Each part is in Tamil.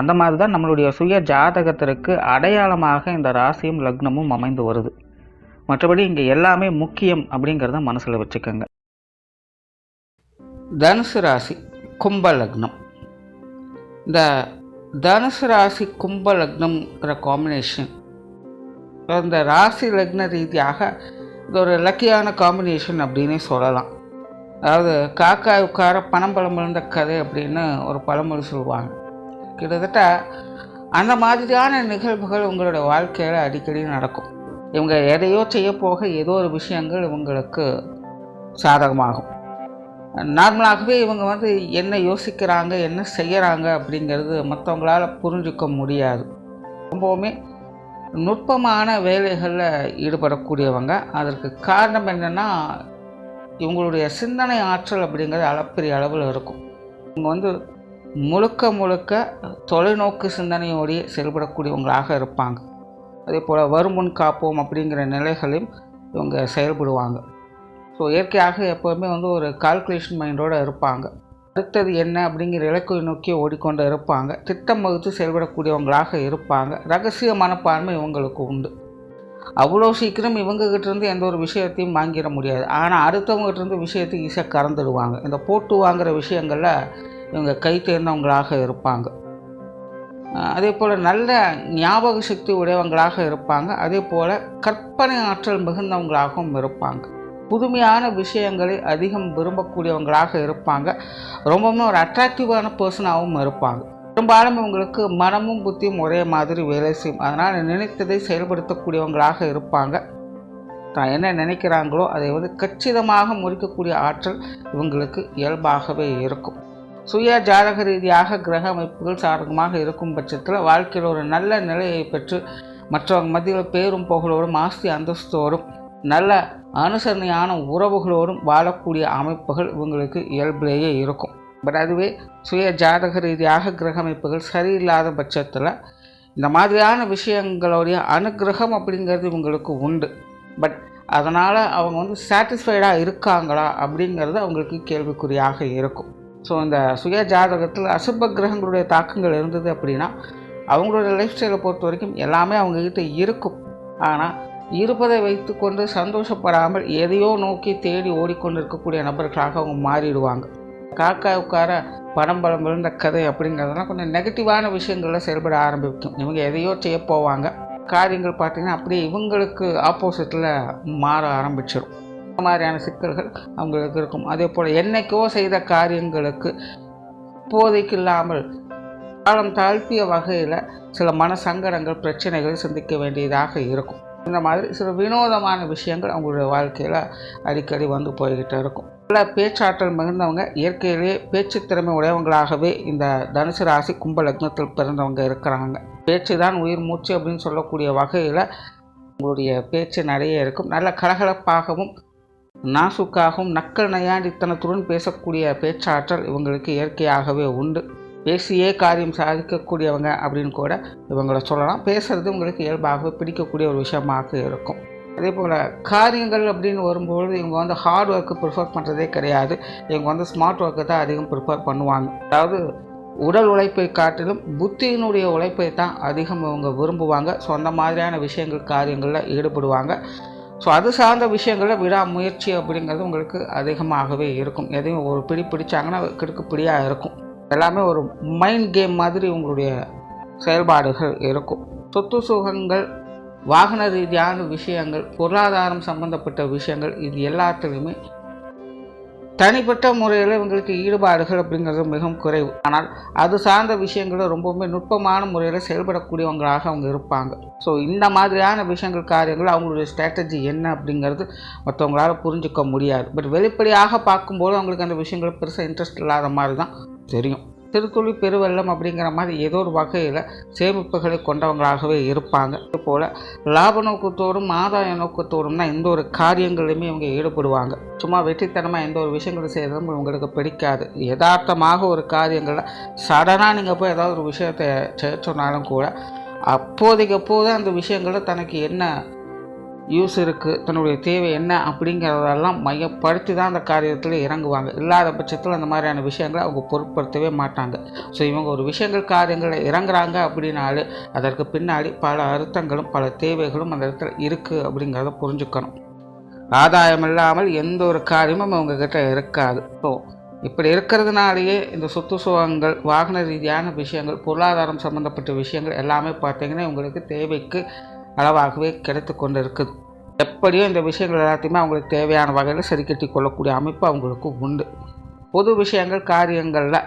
அந்த மாதிரி தான் நம்மளுடைய சுய ஜாதகத்திற்கு அடையாளமாக இந்த ராசியும் லக்னமும் அமைந்து வருது. மற்றபடி இங்கே எல்லாமே முக்கியம் அப்படிங்கிறத மனசில் வச்சுக்கோங்க. தனுசு ராசி கும்ப லக்னம். இந்த தனுசு ராசி கும்ப லக்னம்ங்கிற காம்பினேஷன் இந்த ராசி லக்ன ரீதியாக இது ஒரு லக்கியான காம்பினேஷன் அப்படின்னே சொல்லலாம். அதாவது காக்கா உட்கார பணம் பழம் விழுந்த கதை அப்படின்னு ஒரு பழமொழி சொல்லுவாங்க. கிட்டத்தட்ட அந்த மாதிரியான நிகழ்வுகள் உங்களோட வாழ்க்கையில் அடிக்கடி நடக்கும். இவங்க எதையோ செய்ய போக ஏதோ ஒரு விஷயங்கள் இவங்களுக்கு சாதகமாகும். நார்மலாகவே இவங்க வந்து என்ன யோசிக்கிறாங்க என்ன செய்கிறாங்க அப்படிங்கிறது மற்றவங்களால் புரிஞ்சிக்க முடியாது. ரொம்பவுமே நுட்பமான வேலைகளில் ஈடுபடக்கூடியவங்க. அதற்கு காரணம் என்னென்னா இவங்களுடைய சிந்தனை ஆற்றல் அப்படிங்கிறது அளப்பெரிய அளவில் இருக்கும். இவங்க வந்து முழுக்க முழுக்க தொலைநோக்கு சிந்தனையோடு செயல்படக்கூடியவங்களாக இருப்பாங்க. அதே போல் வருமுன் காப்போம் அப்படிங்கிற நிலைகளையும் இவங்க செயல்படுவாங்க. ஸோ இயற்கையாக எப்போவுமே வந்து ஒரு கால்குலேஷன் மைண்டோடு இருப்பாங்க. அடுத்தது என்ன அப்படிங்கிற இலக்கை நோக்கி ஓடிக்கொண்டு இருப்பாங்க. திட்டம் வகுத்து செயல்படக்கூடியவங்களாக இருப்பாங்க. ரகசிய மனப்பான்மை இவங்களுக்கு உண்டு. அவ்வளோ சீக்கிரம் இவங்ககிட்டேருந்து எந்த ஒரு விஷயத்தையும் வாங்கிட முடியாது. ஆனால் அடுத்தவங்ககிட்ட இருந்து விஷயத்தை ஈஸியாக கறந்துடுவாங்க. இந்த போட்டு வாங்குகிற விஷயங்களில் இவங்க கை தேர்ந்தவங்களாக இருப்பாங்க. அதே போல் நல்ல ஞாபக சக்தி உடையவங்களாக இருப்பாங்க. அதே போல் கற்பனை ஆற்றல் மிகுந்தவங்களாகவும் இருப்பாங்க. புதுமையான விஷயங்களை அதிகம் விரும்பக்கூடியவங்களாக இருப்பாங்க. ரொம்பவுமே ஒரு அட்ராக்டிவான பர்சனாகவும் இருப்பாங்க. பெரும்பாலும் இவங்களுக்கு மனமும் புத்தியும் ஒரே மாதிரி வேலை செய்யும். அதனால் நினைத்ததை செயல்படுத்தக்கூடியவங்களாக இருப்பாங்க. தான் என்ன நினைக்கிறாங்களோ அதை வந்து கச்சிதமாக முடிக்கக்கூடிய ஆற்றல் இவங்களுக்கு இயல்பாகவே இருக்கும். சுய ஜாதக ரீதியாக கிரக அமைப்புகள் சாதகமாக இருக்கும் பட்சத்தில் வாழ்க்கையில் ஒரு நல்ல நிலையை பெற்று மற்றவங்க மத்தியில் பேரும் புகழோடும் ஆஸ்தி அந்தஸ்தோடும் நல்ல அனுசரணையான உறவுகளோடும் வாழக்கூடிய அமைப்புகள் இவங்களுக்கு இயல்பிலேயே இருக்கும். பட் அதுவே சுய ஜாதக ரீதியாக கிரக அமைப்புகள் சரியில்லாத பட்சத்தில் இந்த மாதிரியான விஷயங்களுடைய அனுகிரகம் அப்படிங்கிறது இவங்களுக்கு உண்டு. பட் அதனால் அவங்க வந்து சாட்டிஸ்ஃபைடாக இருக்காங்களா அப்படிங்கிறது அவங்களுக்கு கேள்விக்குறியாக இருக்கும். ஸோ இந்த சுய ஜாதகத்தில் அசுப கிரகங்களுடைய தாக்கங்கள் இருந்தது அப்படின்னா அவங்களோட லைஃப் ஸ்டைலை பொறுத்த வரைக்கும் எல்லாமே அவங்கக்கிட்ட இருக்கும். ஆனால் இருப்பதை வைத்துக்கொண்டு சந்தோஷப்படாமல் எதையோ நோக்கி தேடி ஓடிக்கொண்டு இருக்கக்கூடிய நபர்களாக அவங்க மாறிடுவாங்க. காக்கா உட்கார பணம் பலம் விழுந்த கதை அப்படிங்கிறதெல்லாம் கொஞ்சம் நெகட்டிவான விஷயங்களில் செயல்பட ஆரம்பிக்கும். இவங்க எதையோ செய்ய போவாங்க. காரியங்கள் பார்த்திங்கன்னா அப்படியே இவங்களுக்கு ஆப்போசிட்டில் மாற ஆரம்பிச்சிடும் மாதிரியான சிக்கல்கள் அவங்களுக்கு இருக்கும். அதே போல் என்னைக்கோ செய்த காரியங்களுக்கு இப்போதைக்கு இல்லாமல் காலம் தாழ்த்திய வகையில் சில மன சங்கடங்கள் பிரச்சனைகளை சந்திக்க வேண்டியதாக இருக்கும். இந்த மாதிரி சில வினோதமான விஷயங்கள் அவங்களுடைய வாழ்க்கையில் அடிக்கடி வந்து போய்கிட்டு இருக்கும். நல்ல பேச்சாற்றல் மிகுந்தவங்க இயற்கையிலேயே பேச்சு திறமை உடையவங்களாகவே இந்த தனுசு ராசி கும்ப லக்னத்தில் பிறந்தவங்க இருக்கிறாங்க. பேச்சு தான் உயிர் மூச்சு அப்படின்னு சொல்லக்கூடிய வகையில் உங்களுடைய பேச்சு நிறைய இருக்கும். நல்ல கலகலப்பாகவும் நாசுக்காகவும் நக்கல் நயாண்டித்தனத்துடன் பேசக்கூடிய பேச்சாற்றல் இவங்களுக்கு இயற்கையாகவே உண்டு. பேசியே காரியம் சாதிக்கக்கூடியவங்க அப்படின்னு கூட இவங்கள சொல்லலாம். பேசுகிறது உங்களுக்கு இயல்பாகவே பிடிக்கக்கூடிய ஒரு விஷயமாக இருக்கும். அதே போல் காரியங்கள் அப்படின்னு வரும்பொழுது இவங்க வந்து ஹார்ட் ஒர்க்கு ப்ரிஃபர் பண்ணுறதே கிடையாது. இவங்க வந்து ஸ்மார்ட் ஒர்க்கை தான் அதிகம் ப்ரிஃபர் பண்ணுவாங்க. அதாவது உடல் உழைப்பை காட்டிலும் புத்தியினுடைய உழைப்பை தான் அதிகம் இவங்க விரும்புவாங்க. ஸோ அந்த மாதிரியான விஷயங்கள் காரியங்களில் ஈடுபடுவாங்க. ஸோ அது சார்ந்த விஷயங்களில் விடாமுயற்சி அப்படிங்கிறது உங்களுக்கு அதிகமாகவே இருக்கும். எதையும் ஒரு பிடி பிடிச்சாங்கன்னா கிடுக்கு பிடியாக இருக்கும். எல்லாமே ஒரு மைண்ட் கேம் மாதிரி உங்களுடைய செயல்பாடுகள் இருக்கும். சொத்து சுகங்கள் வாகன ரீதியான விஷயங்கள் பொருளாதாரம் சம்பந்தப்பட்ட விஷயங்கள் இது எல்லாத்துலேயுமே தனிப்பட்ட முறையில் இவங்களுக்கு ஈடுபாடுகள் அப்படிங்கிறது மிகவும் குறைவு. ஆனால் அது சார்ந்த விஷயங்களில் ரொம்பவுமே நுட்பமான முறையில் செயல்படக்கூடியவங்களாக அவங்க இருப்பாங்க. ஸோ இந்த மாதிரியான விஷயங்கள் காரியங்கள் அவங்களுடைய ஸ்ட்ராட்டஜி என்ன அப்படிங்கிறது மற்றவங்களால் புரிஞ்சுக்க முடியாது. பட் வெளிப்படையாக பார்க்கும்போது அவங்களுக்கு அந்த விஷயங்கள் பெருசாக இன்ட்ரெஸ்ட் இல்லாத மாதிரி தான் தெரியும். திருத்துளி பெருவெள்ளம் அப்படிங்கிற மாதிரி ஏதோ ஒரு வகையில் சேமிப்புகளை கொண்டவங்களாகவே இருப்பாங்க. போல் லாப நோக்கத்தோடும் ஆதாய நோக்கத்தோடும் தான் எந்த ஒரு காரியங்களிலுமே இவங்க ஈடுபடுவாங்க. சும்மா வெற்றித்தனமாக எந்த ஒரு விஷயங்களும் செய்கிறதும் இவங்களுக்கு பிடிக்காது. யதார்த்தமாக ஒரு காரியங்களில் சடனாக நீங்கள் போய் ஏதாவது ஒரு விஷயத்தை செய்ய சொன்னாலும் கூட அப்போதைக்கு அப்போது அந்த விஷயங்களை தனக்கு என்ன யூஸ் இருக்குது தன்னுடைய தேவை என்ன அப்படிங்கிறதெல்லாம் மையப்படுத்தி தான் அந்த காரியத்தில் இறங்குவாங்க. இல்லாத பட்சத்தில் அந்த மாதிரியான விஷயங்களை அவங்க பொருட்படுத்தவே மாட்டாங்க. ஸோ இவங்க ஒரு விஷயங்கள் காரியங்களில் இறங்குறாங்க அப்படின்னாலே அதற்கு பின்னாடி பல அர்த்தங்களும் பல தேவைகளும் அந்த இடத்துல இருக்குது அப்படிங்கிறத புரிஞ்சுக்கணும். ஆதாயம் இல்லாமல் எந்த ஒரு காரியமும் அவங்கக்கிட்ட இருக்காது. ஸோ இப்படி இருக்கிறதுனாலேயே இந்த சொத்து சுகங்கள் வாகன ரீதியான விஷயங்கள் பொருளாதாரம் சம்மந்தப்பட்ட விஷயங்கள் எல்லாமே பார்த்திங்கன்னா உங்களுக்கு தேவைக்கு அளவாகவே கிடைத்து கொண்டு இருக்குது எப்படியும் இந்த விஷயங்கள் எல்லாத்தையுமே அவங்களுக்கு தேவையான வகையில் சரி கட்டி கொள்ளக்கூடிய அமைப்பு அவங்களுக்கு உண்டு. பொது விஷயங்கள் காரியங்களில்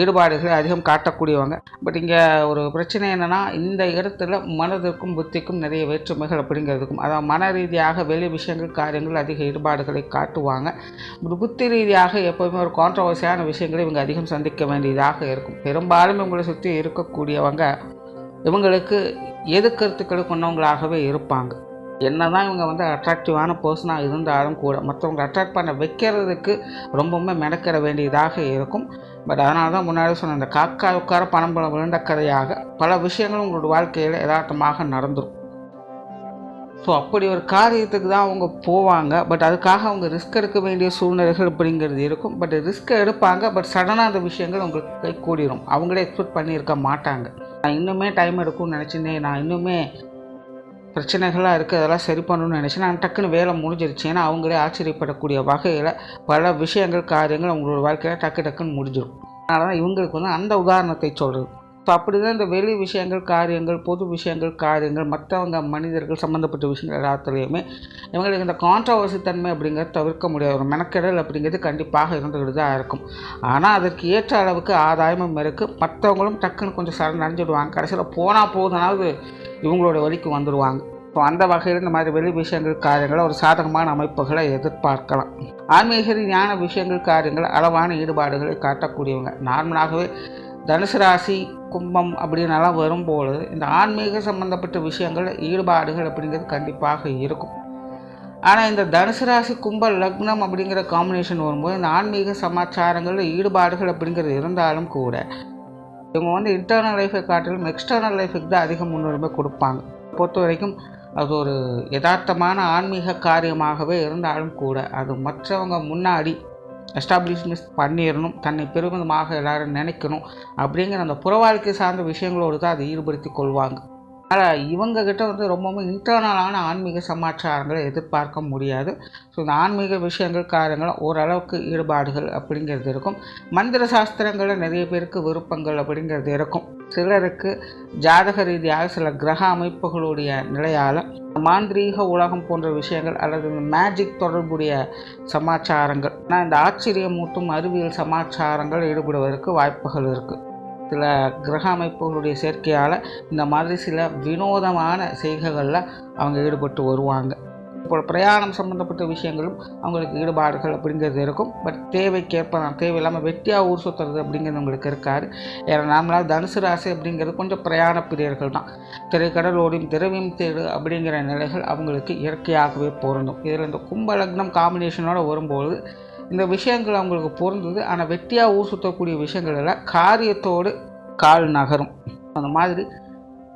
ஈடுபாடுகளை அதிகம் காட்டக்கூடியவங்க. பட் இங்கே ஒரு பிரச்சனை என்னென்னா இந்த இடத்துல மனதிற்கும் புத்திக்கும் நிறைய வேற்றுமைகள் அப்படிங்கிறதுக்கும். அதாவது மன ரீதியாக வெளி விஷயங்கள் காரியங்கள் அதிக ஈடுபாடுகளை காட்டுவாங்க. புத்தி ரீதியாக எப்போவுமே ஒரு கான்ட்ரவர்சியான விஷயங்களை இவங்க அதிகம் சந்திக்க வேண்டியதாக இருக்கும். பெரும்பாலும் இவங்களை சுற்றி இருக்கக்கூடியவங்க இவங்களுக்கு எது கருத்துக்களை கொண்டவங்களாகவே இருப்பாங்க. என்ன தான் இவங்க வந்து அட்ராக்டிவான பர்சனாக இருந்தாலும் கூட மற்றவங்க அட்ராக்ட் பண்ண வைக்கிறதுக்கு ரொம்பவுமே மெனக்கிட வேண்டியதாக இருக்கும். பட் அதனால தான் முன்னாடி சொன்ன அந்த காக்கா உட்கார பணம் விழுந்த கதையாக பல விஷயங்களும் உங்களோட வாழ்க்கையில் யதார்த்தமாக நடந்துடும் ஸோ அப்படி ஒரு காரியத்துக்கு தான் அவங்க போவாங்க. பட் அதுக்காக அவங்க ரிஸ்க் எடுக்க வேண்டிய சூழ்நிலைகள் அப்படிங்கிறது இருக்கும். பட் ரிஸ்க் எடுப்பாங்க. பட் சடனாக அந்த விஷயங்கள் உங்களுக்கு கை கூடிரும். அவங்களே எக்ஸ்பெக்ட் பண்ணியிருக்க மாட்டாங்க. நான் இன்னுமே டைம் எடுக்கும்னு நினச்சிருந்தேன் நான் இன்னுமே பிரச்சனைகளாக இருக்குது அதெல்லாம் சரி பண்ணணும்னு நினச்சி நான் டக்குன்னு வேலை முடிஞ்சிருச்சு. ஏன்னா அவங்களே ஆச்சரியப்படக்கூடிய வகையில் பல விஷயங்கள் காரியங்கள் அவங்களோட வாழ்க்கையில் டக்கு டக்குன்னு முடிஞ்சிடும் அதனால தான் இவங்களுக்கு வந்து அந்த உதாரணத்தை சொல்கிறது ஸோ அப்படி தான் இந்த வெளி விஷயங்கள் காரியங்கள் பொது விஷயங்கள் காரியங்கள் மற்றவங்க மனிதர்கள் சம்மந்தப்பட்ட விஷயங்கள் எல்லாத்துலேயுமே இவங்களுக்கு இந்த கான்ட்ரவர்சி தன்மை அப்படிங்கிறது தவிர்க்க முடியாது. ஒரு மெனக்கெடல் அப்படிங்கிறது கண்டிப்பாக இருந்துக்கிட்டு தான் இருக்கும். ஆனால் அதற்கு ஏற்ற அளவுக்கு ஆதாயமும் இருக்குது மற்றவங்களும் டக்குன்னு கொஞ்சம் சரண் அடைஞ்சிடுவாங்க. கடைசியில் போனால் போதுனாவது இவங்களோட வழிக்கு வந்துடுவாங்க ஸோ அந்த வகையில் இந்த மாதிரி வெளி விஷயங்கள் காரியங்களை ஒரு சாதகமான அமைப்புகளை எதிர்பார்க்கலாம். ஆன்மீக ஞான விஷயங்கள் காரியங்கள் அளவான ஈடுபாடுகளை காட்டக்கூடியவங்க. நார்மலாகவே தனுசு ராசி கும்பம் அப்படின்னலாம் வரும்போது இந்த ஆன்மீக சம்மந்தப்பட்ட விஷயங்கள் ஈடுபாடுகள் அப்படிங்கிறது கண்டிப்பாக இருக்கும். ஆனால் இந்த தனுசு ராசி கும்ப லக்னம் அப்படிங்கிற காம்பினேஷன் வரும்போது இந்த ஆன்மீக சமாச்சாரங்களில் ஈடுபாடுகள் அப்படிங்கிறது இருந்தாலும் கூட இவங்க வந்து இன்டர்னல் லைஃபை காட்டிலும் எக்ஸ்டர்னல் லைஃபுக்கு தான் அதிக முன்னுரிமை கொடுப்பாங்க. பொறுத்த வரைக்கும் அது ஒரு யதார்த்தமான ஆன்மீக காரியமாகவே இருந்தாலும் கூட அது மற்றவங்க முன்னாடி எஸ்டாப்ளிஷ்மெண்ட் பண்ணிடணும் தன்னை பெருமிதமாக எல்லாரும் நினைக்கணும் அப்படிங்கிற அந்த புற வாழ்க்கை சார்ந்த விஷயங்களோடு தான் அதை ஈடுபடுத்தி கொள்வாங்க. ஆனால் இவங்கக்கிட்ட வந்து ரொம்பவும் இன்டர்னலான ஆன்மீக சமாச்சாரங்களை எதிர்பார்க்க முடியாது. ஸோ இந்த ஆன்மீக விஷயங்கள் காரியங்கள் ஓரளவுக்கு ஈடுபாடுகள் அப்படிங்கிறது இருக்கும். மந்திர சாஸ்திரங்களில் நிறைய பேருக்கு விருப்பங்கள் அப்படிங்கிறது இருக்கும். சிலருக்கு ஜாதக ரீதியாக சில கிரக அமைப்புகளுடைய நிலையால் மாந்திரீக உலகம் போன்ற விஷயங்கள் அல்லது இந்த மேஜிக் தொடர்புடைய சமாச்சாரங்கள். ஆனால் இந்த ஆச்சரியமூட்டும் அறிவியல் சமாச்சாரங்கள் ஈடுபடுவதற்கு வாய்ப்புகள் இருக்குது சில கிரக அமைப்புகளுடைய சேர்க்கையால் இந்த மாதிரி சில வினோதமான செய்கைகளில் அவங்க ஈடுபட்டு வருவாங்க. இப்போ பிரயாணம் சம்மந்தப்பட்ட விஷயங்களும் அவங்களுக்கு ஈடுபாடுகள் அப்படிங்கிறது இருக்கும். பட் தேவைக்கேற்ப நான் தேவையில்லாமல் வெட்டியாக ஊர் சுற்றுறது அப்படிங்கிறது உங்களுக்கு இருக்காது. ஏன்னா நார்மலாக தனுசு ராசி அப்படிங்கிறது கொஞ்சம் பிரயாண பிரியர்கள் தான். திரைக்கடல் ஓடியும் திரவியம் தேடு அப்படிங்கிற நிலைகள் அவங்களுக்கு இயற்கையாகவே பொருந்தும். இதில் இந்த கும்பலக்னம் காம்பினேஷனோடு வரும்போது இந்த விஷயங்கள் அவங்களுக்கு பொருந்தது. ஆனால் வெட்டியாக ஊர் சுற்றக்கூடிய விஷயங்கள் எல்லாம் காரியத்தோடு கால் நகரும். அந்த மாதிரி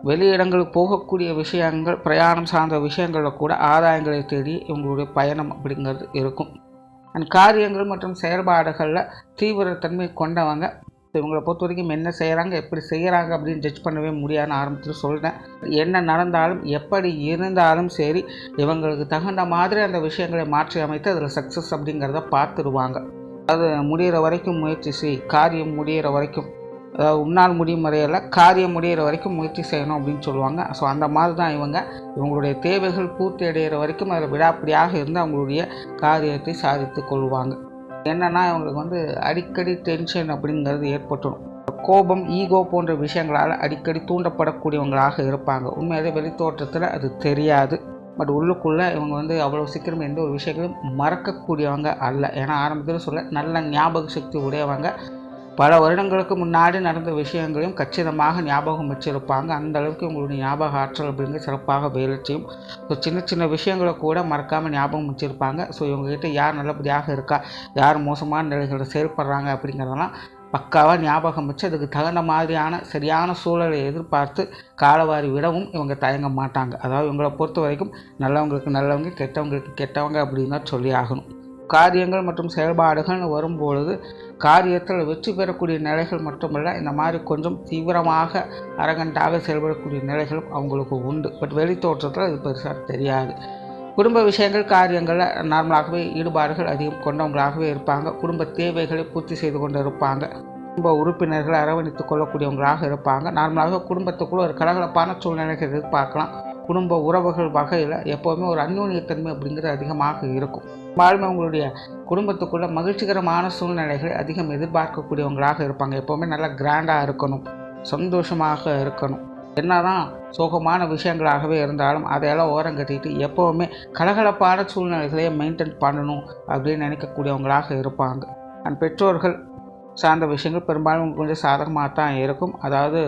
வெளியிடங்களுக்கு போகக்கூடிய விஷயங்கள் பிரயாணம் சார்ந்த விஷயங்களில் கூட ஆதாயங்களை தேடி இவங்களுடைய பயணம் அப்படிங்கிறது இருக்கும். அண்ட் காரியங்கள் மற்றும் செயல்பாடுகளில் தீவிரத்தன்மை கொண்டவங்க இவங்களை பொறுத்த வரைக்கும் என்ன செய்கிறாங்க எப்படி செய்கிறாங்க அப்படின்னு ஜட்ஜ் பண்ணவே முடியாதுன்னு ஆரம்பத்தில் சொல்கிறேன் என்ன நடந்தாலும் எப்படி இருந்தாலும் சரி இவங்களுக்கு தகுந்த மாதிரி அந்த விஷயங்களை மாற்றி அமைத்து அதில் சக்ஸஸ் அப்படிங்கிறத பார்த்துடுவாங்க அது முடிகிற வரைக்கும் முயற்சி செய் காரியம் முடிகிற வரைக்கும். உன்னால் முடியும் வரையில் காரியம் முடிகிற வரைக்கும் முயற்சி செய்யணும் அப்படின்னு சொல்லுவாங்க. ஸோ அந்த மாதிரி தான் இவங்க. இவங்களுடைய தேவைகள் பூர்த்தி அடைகிற வரைக்கும் அதில் விடாப்பிடியாக இருந்து அவங்களுடைய காரியத்தை சாதித்து கொள்வாங்க. என்னென்னா இவங்களுக்கு வந்து அடிக்கடி டென்ஷன் அப்படிங்கிறது ஏற்பட்டுடும் கோபம் ஈகோ போன்ற விஷயங்களால் அடிக்கடி தூண்டப்படக்கூடியவங்களாக இருப்பாங்க. உண்மையாகவே வெளித்தோற்றத்தில் அது தெரியாது. பட் உள்ளுக்குள்ளே இவங்க வந்து அவ்வளோ சீக்கிரம் எந்த ஒரு விஷயங்களும் மறக்கக்கூடியவங்க அல்ல. ஏன்னா ஆரம்பத்தில் சொல்ல நல்ல ஞாபக சக்தி உடையவங்க. பல வருடங்களுக்கு முன்னாடி நடந்த விஷயங்களையும் கச்சிதமாக ஞாபகம் வச்சுருப்பாங்க. அந்த அளவுக்கு உங்களுடைய ஞாபக ஆற்றல் அப்படிங்கிற சிறப்பாக வேலை செய்யும் ஸோ சின்ன சின்ன விஷயங்களை கூட மறக்காமல் ஞாபகம் வச்சுருப்பாங்க. ஸோ இவங்ககிட்ட யார் நல்லபடியாக இருக்கா? யார் மோசமான நிலைகளில் செயல்படுறாங்க அப்படிங்கிறதெல்லாம் பக்காவாக ஞாபகம் வச்சு அதுக்கு தகுந்த மாதிரியான சரியான சூழலை எதிர்பார்த்து காலவாரி விடவும் இவங்க தயங்க மாட்டாங்க. அதாவது இவங்களை பொறுத்த வரைக்கும் நல்லவங்களுக்கு நல்லவங்க கெட்டவங்களுக்கு கெட்டவங்க அப்படின்னு தான் சொல்லி ஆகணும். காரியங்கள் மற்றும் செயல்பாடுகள்னு வரும்பொழுது காரியத்தில் வெற்றி பெறக்கூடிய நிலைகள் மட்டுமல்ல இந்த மாதிரி கொஞ்சம் தீவிரமாக அரகண்டாக செயல்படக்கூடிய நிலைகளும் அவங்களுக்கு உண்டு. பட் வெளித்தோற்றத்தில் அது பெருசாக தெரியாது. குடும்ப விஷயங்கள் காரியங்களில் நார்மலாகவே ஈடுபாடுகள் அதிகம் கொண்டவங்களாகவே இருப்பாங்க. குடும்ப தேவைகளை பூர்த்தி செய்து கொண்டு இருப்பாங்க. குடும்ப உறுப்பினர்களை அரவணைத்துக் கொள்ளக்கூடியவங்களாக இருப்பாங்க. நார்மலாக குடும்பத்துக்குள்ள ஒரு கலகலப்பான சூழ்நிலைகள் எதிர்பார்க்கலாம். குடும்ப உறவுகள் வகையில் எப்போவுமே ஒரு அந்யோன்யத்தன்மை அப்படிங்கிறது அதிகமாக இருக்கும். வாழ்மை உங்களுடைய குடும்பத்துக்குள்ள மகிழ்ச்சிகரமான சூழ்நிலைகள் அதிகம் எதிர்பார்க்கக்கூடியவங்களாக இருப்பாங்க. எப்போவுமே நல்லா கிராண்டாக இருக்கணும் சந்தோஷமாக இருக்கணும். என்னதான் சோகமான விஷயங்களாகவே இருந்தாலும் அதையெல்லாம் ஓரம் கட்டிட்டு எப்போவுமே கலகலப்பான சூழ்நிலைகளையே மெயின்டைன் பண்ணணும் அப்படின்னு நினைக்கக்கூடியவங்களாக இருப்பாங்க. அண்ட் பெற்றோர்கள் சார்ந்த விஷயங்கள் பெரும்பாலும் கொஞ்சம் சாதகமாக தான் இருக்கும். அதாவது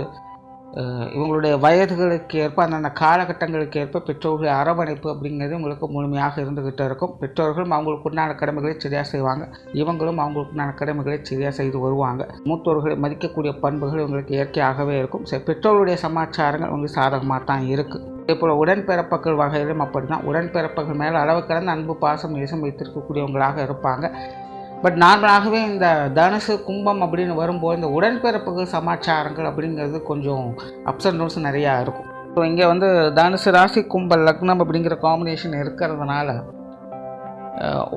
இவங்களுடைய வயதுகளுக்கு ஏற்ப அந்தந்த காலகட்டங்களுக்கு ஏற்ப பெற்றோர்களுடைய அரவணைப்பு அப்படிங்கிறது உங்களுக்கு முழுமையாக இருந்துக்கிட்டு இருக்கும். பெற்றோர்களும் அவங்களுக்கு உண்டான கடமைகளை சரியாக செய்வாங்க. இவங்களும் அவங்களுக்கு உண்டான கடமைகளை சரியாக செய்து வருவாங்க. மூத்தோர்களை மதிக்கக்கூடிய பண்புகள் இவங்களுக்கு இயற்கையாகவே இருக்கும். சரி பெற்றோருடைய சமாச்சாரங்கள் உங்களுக்கு சாதகமாக தான் இருக்குது அதே உடன்பிறப்புகள் வகையிலும் அப்படி தான் உடன்பிறப்புகள் மேலே அளவு கடந்த அன்பு பாசம் நேசம் வைத்திருக்கக்கூடியவங்களாக இருப்பாங்க. பட் நார்மலாகவே இந்த தனுசு கும்பம் அப்படின்னு வரும்போது இந்த உடன்பிறப்புகள் சமாச்சாரங்கள் அப்படிங்கிறது கொஞ்சம் அப்ஸ் அண்ட் டவுன்ஸ் நிறையா இருக்கும். ஸோ இங்கே வந்து தனுசு ராசி கும்பல் லக்னம் அப்படிங்கிற காம்பினேஷன் இருக்கிறதுனால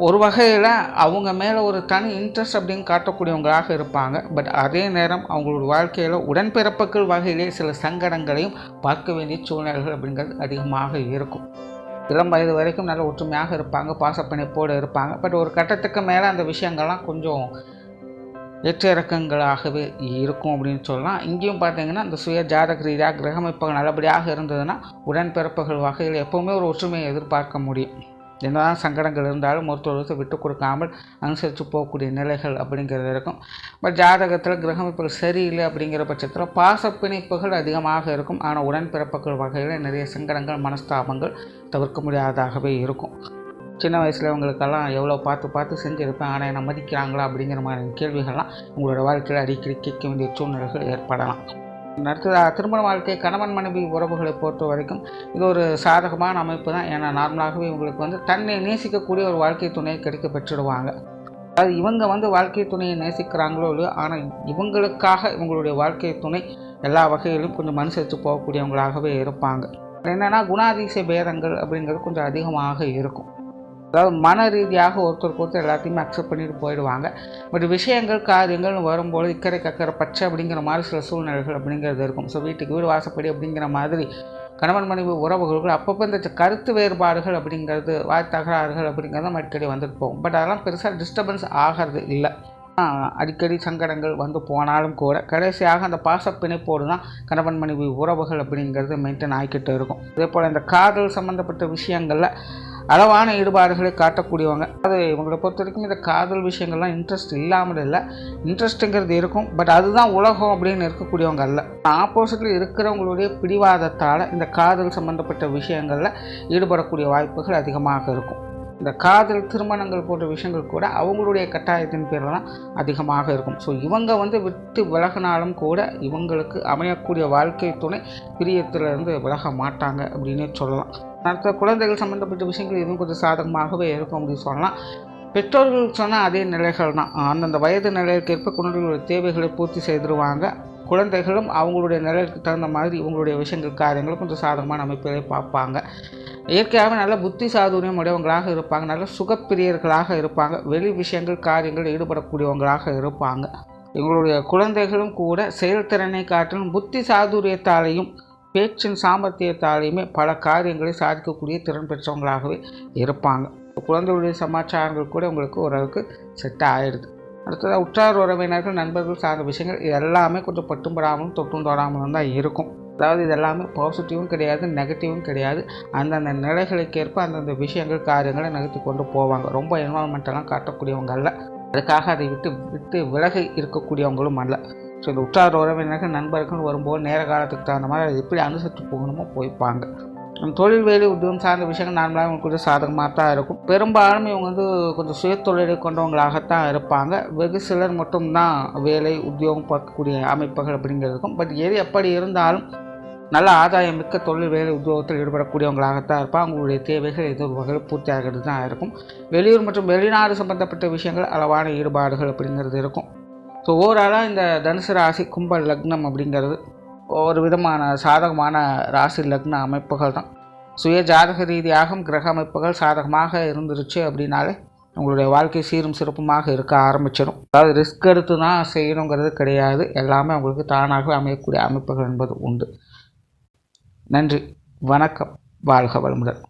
ஒரு வகையில் அவங்க மேலே ஒரு தனி இன்ட்ரெஸ்ட் அப்படின்னு காட்டக்கூடியவங்களாக இருப்பாங்க. பட் அதே நேரம் அவங்களோட வாழ்க்கையில் உடன்பிறப்புகள் வகையிலே சில சங்கடங்களையும் பார்க்க வேண்டிய சூழ்நிலைகள் அப்படிங்கிறது அதிகமாக இருக்கும். இளம் வயது வரைக்கும் நல்ல ஒற்றுமையாக இருப்பாங்க பாசப்பிணைப்போடு இருப்பாங்க. பட் ஒரு கட்டத்துக்கு மேலே அந்த விஷயங்கள்லாம் கொஞ்சம் ஏற்ற இறக்கங்களாகவே இருக்கும் அப்படின்னு சொல்லலாம். இங்கேயும் பார்த்தீங்கன்னா அந்த சுய ஜாதக ரீதியாக கிரகமைப்புகள் நல்லபடியாக இருந்ததுன்னா உடன்பிறப்புகள் வகையில் எப்போவுமே ஒரு ஒற்றுமையை எதிர்பார்க்க முடியும். என்னதான் சங்கடங்கள் இருந்தாலும் ஒருத்தருக்கு விட்டு கொடுக்காமல் அனுசரித்து போகக்கூடிய நிலைகள் அப்படிங்கிறது இருக்கும். பட் ஜாதகத்தில் கிரகம் இப்போ சரியில்லை அப்படிங்கிற பட்சத்தில் பாசப்பிணைப்புகள் அதிகமாக இருக்கும். ஆனால் உடன்பிறப்புகள் வகையில் நிறைய சங்கடங்கள் மனஸ்தாபங்கள் தவிர்க்க முடியாததாகவே இருக்கும். சின்ன வயசில் இவங்களுக்கெல்லாம் எவ்வளோ பார்த்து பார்த்து செஞ்சுருப்பேன் ஆனால் என்னை மதிக்கிறாங்களா அப்படிங்கிற மாதிரி கேள்விகள்லாம் உங்களோட வாழ்க்கையில் அடிக்கடி கேட்க வேண்டிய சூழ்நிலைகள் ஏற்படலாம். அடுத்ததாக திருமண வாழ்க்கை கணவன் மனைவி உறவுகளை பொறுத்த வரைக்கும் இது ஒரு சாதகமான அமைப்பு தான். ஏன்னா நார்மலாகவே இவங்களுக்கு வந்து தன்னை நேசிக்கக்கூடிய ஒரு வாழ்க்கை துணையை கிடைக்க பெற்றுடுவாங்க. அதாவது இவங்க வந்து வாழ்க்கை துணையை நேசிக்கிறாங்களோ இல்லையோ ஆனால் இவங்களுக்காக இவங்களுடைய வாழ்க்கை துணை எல்லா வகையிலும் கொஞ்சம் மனுசரித்து போகக்கூடியவங்களாகவே இருப்பாங்க. என்னென்னா குணாதிசய பேதங்கள் அப்படிங்கிறது கொஞ்சம் அதிகமாக இருக்கும். அதாவது மன ரீதியாக ஒருத்தருக்கு ஒருத்தர் எல்லாத்தையுமே அக்செப்ட் பண்ணிட்டு போயிடுவாங்க. பட் விஷயங்கள் காரியங்கள் வரும்போது இக்கரை கக்கரை பச்சை அப்படிங்கிற மாதிரி சில சூழ்நிலைகள் அப்படிங்கிறது இருக்கும். ஸோ வீட்டுக்கு வீடு வாசப்படி அப்படிங்கிற மாதிரி கணவன் மனைவி உறவுகள் அப்பப்போ இந்த கருத்து வேறுபாடுகள் அப்படிங்கிறது வாய் தகராறுகள் அப்படிங்கிறது தான் அடிக்கடி வந்துட்டு போகும். பட் அதெல்லாம் பெருசாக டிஸ்டர்பன்ஸ் ஆகிறது இல்லை. அடிக்கடி சங்கடங்கள் வந்து போனாலும் கூட கடைசியாக அந்த பாச பிணைப்போடு தான் கணவன் மனைவி உறவுகள் அப்படிங்கிறது மெயின்டைன் ஆகிக்கிட்டு இருக்கும். அதே போல் இந்த காதல் சம்மந்தப்பட்ட விஷயங்களில் அளவான ஈடுபாடுகளை காட்டக்கூடியவங்க. அது இவங்களை பொறுத்த வரைக்கும் இந்த காதல் விஷயங்கள்லாம் இன்ட்ரெஸ்ட் இல்லாமல் இல்லை. இன்ட்ரெஸ்ட்டுங்கிறது இருக்கும். பட் அதுதான் உலகம் அப்படின்னு இருக்கக்கூடியவங்க அல்ல. ஆப்போசிட்டில் இருக்கிறவங்களுடைய பிடிவாதத்தால் இந்த காதல் சம்மந்தப்பட்ட விஷயங்களில் ஈடுபடக்கூடிய வாய்ப்புகள் அதிகமாக இருக்கும். இந்த காதல் திருமணங்கள் போன்ற விஷயங்கள் கூட அவங்களுடைய கட்டாயத்தின் பேரில் தான் அதிகமாக இருக்கும். ஸோ இவங்க வந்து விட்டு விலகினாலும் கூட இவங்களுக்கு அமையக்கூடிய வாழ்க்கை துணை பிரியத்திலிருந்து விலக மாட்டாங்க அப்படின்னே சொல்லலாம். அடுத்த குழந்தைகள் சம்மந்தப்பட்ட விஷயங்கள் இதுவும் கொஞ்சம் சாதகமாகவே இருக்கும் அப்படின்னு சொல்லலாம். பெற்றோர்கள் சொன்னால் அதே நிலைகள் தான் அந்தந்த வயது நிலைக்கேற்ப குழந்தைகளுடைய தேவைகளை பூர்த்தி செய்திருவாங்க. குழந்தைகளும் அவங்களுடைய நிலைக்கு தகுந்த மாதிரி இவங்களுடைய விஷயங்கள் காரியங்களும் கொஞ்சம் சாதகமான அமைப்பிலே பார்ப்பாங்க. இயற்கையாகவே நல்ல புத்தி சாதுரியம் உடையவங்களாக இருப்பாங்க. நல்ல சுகப்பிரியர்களாக இருப்பாங்க. வெளி விஷயங்கள் காரியங்கள் ஈடுபடக்கூடியவங்களாக இருப்பாங்க. இவங்களுடைய குழந்தைகளும் கூட செயல்திறனை காட்டிலும் புத்தி சாதுரியத்தாலையும் பேச்சின் சாமர்த்தியத்தாலையுமே பல காரியங்களை சாதிக்கக்கூடிய திறன் பெற்றவங்களாகவே இருப்பாங்க. குழந்தைகளுடைய சமாச்சாரங்கள் கூட உங்களுக்கு ஓரளவுக்கு செட் ஆகிடுது அடுத்ததாக உற்றார் உறவினர்கள் நண்பர்கள் சார்ந்த விஷயங்கள் இது எல்லாமே கொஞ்சம் பட்டும் படாமலும் தொட்டும் தொடாமலும் தான் இருக்கும். அதாவது இது எல்லாமே பாசிட்டிவும் கிடையாது நெகட்டிவும் கிடையாது. அந்தந்த நிலைகளுக்கேற்ப அந்தந்த விஷயங்கள் காரியங்களை நகர்த்தி கொண்டு போவாங்க. ரொம்ப என்வால்மெண்ட்டெல்லாம் காட்டக்கூடியவங்க அல்ல. அதுக்காக அதை விட்டு விட்டு விலகி இருக்கக்கூடியவங்களும் அல்ல. ஸோ இந்த உற்றார் உறவினர்கள் நண்பர்கள் வரும்போது நேர காலத்துக்கு தகுந்த மாதிரி அதை எப்படி அனுசரித்து போகணுமோ போய்ப்பாங்க. தொழில் வேலை உத்தியோகம் சார்ந்த விஷயங்கள் நார்மலாக இவங்களுக்கு கொஞ்சம் சாதகமாக தான் இருக்கும். பெரும்பாலும் இவங்க வந்து கொஞ்சம் சுயத்தொழிலை கொண்டவங்களாகத்தான் இருப்பாங்க. வெகு சிலர் மட்டும்தான் வேலை உத்தியோகம் பார்க்கக்கூடிய அமைப்புகள் அப்படிங்கிறதுக்கும் பட் எது எப்படி இருந்தாலும் நல்ல ஆதாயம் மிக்க தொழில் வேலை உத்தியோகத்தில் ஈடுபடக்கூடியவங்களாகத்தான் இருப்பாங்க. அவங்களுடைய தேவைகள் ஏதோ ஒரு வகையில் பூர்த்தி ஆகிறது தான் இருக்கும். வெளியூர் மற்றும் வெளிநாடு சம்பந்தப்பட்ட விஷயங்கள் அளவான ஈடுபாடுகள் அப்படிங்கிறது இருக்கும். ஸோ ஓவராலாக இந்த தனுசு ராசி கும்பல் லக்னம் அப்படிங்கிறது ஒரு விதமான சாதகமான ராசி லக்ன அமைப்புகள் தான். சுய ஜாதக ரீதியாகவும் கிரக அமைப்புகள் சாதகமாக இருந்துருச்சு அப்படின்னாலே உங்களுடைய வாழ்க்கை சீரும் சிறப்புமாக இருக்க ஆரம்பிச்சிடும் அதாவது ரிஸ்க் எடுத்து தான் செய்யணுங்கிறது கிடையாது. எல்லாமே உங்களுக்கு தானாகவே அமையக்கூடிய அமைப்புகள் என்பது உண்டு. நன்றி. வணக்கம். வாழ்க வளமுடன்.